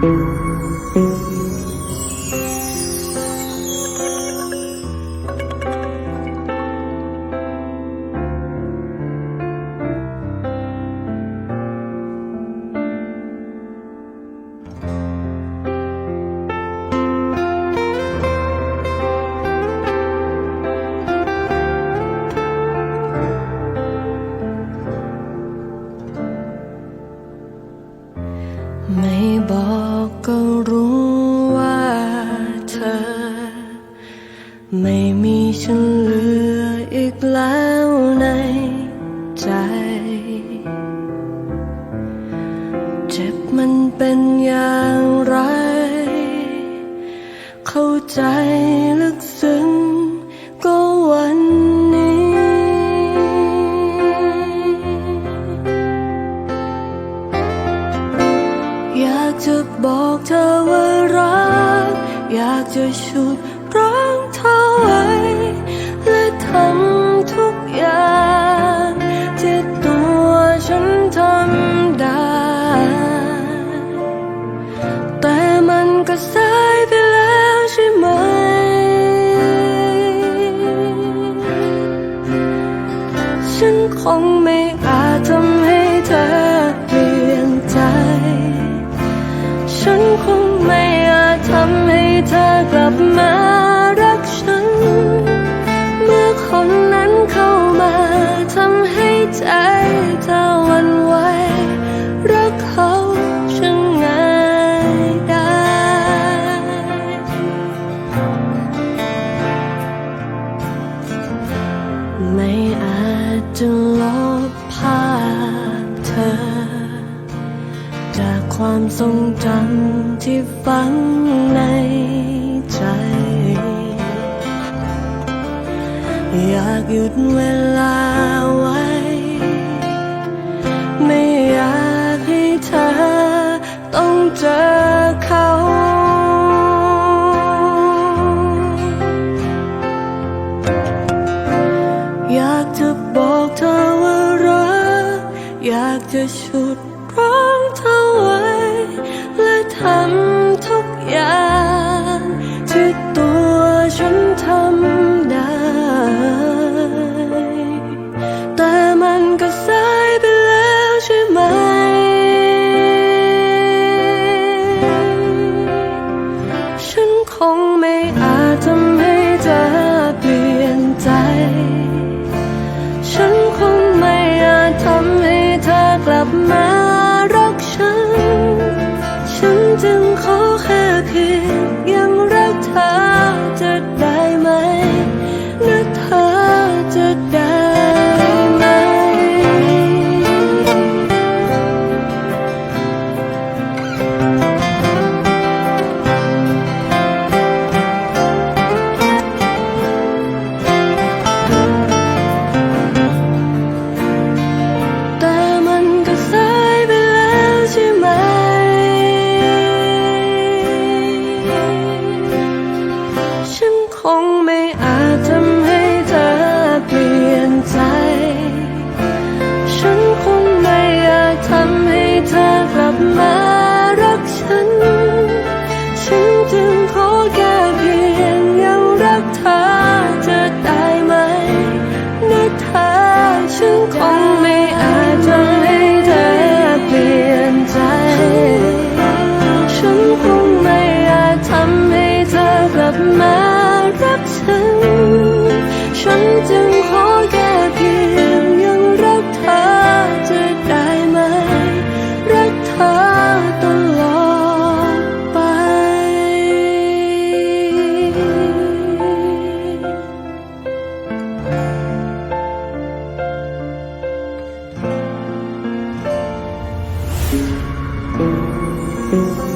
ไม่ ไม่มีฉันเหลืออีกแล้วในใจ เจ็บมันเป็นอย่างไร เข้าใจลึกซึ้งก็วันนี้ อยากจะบอกเธอว่ารัก อยากจะชุด เธอไว้และทำทุกอย่างที่ตัวฉันทำได้ แต่มันก็สายไปแล้วใช่ไหม ฉันคงไม่อาจทำให้เธอเปลี่ยนใจ ฉัน ไม่อาจจะลบภาพเธอ จากความทรงจำที่ฝังในใจ อยากหยุดเวลา อยากจะชุดร้องเธอไว้ และทำทุกอย่างที่ตัวฉัน ขอ มารักฉันฉันจึงขอแค่เพียงยังรักเธอจะได้ไหม รักเธอตลอดไป Thank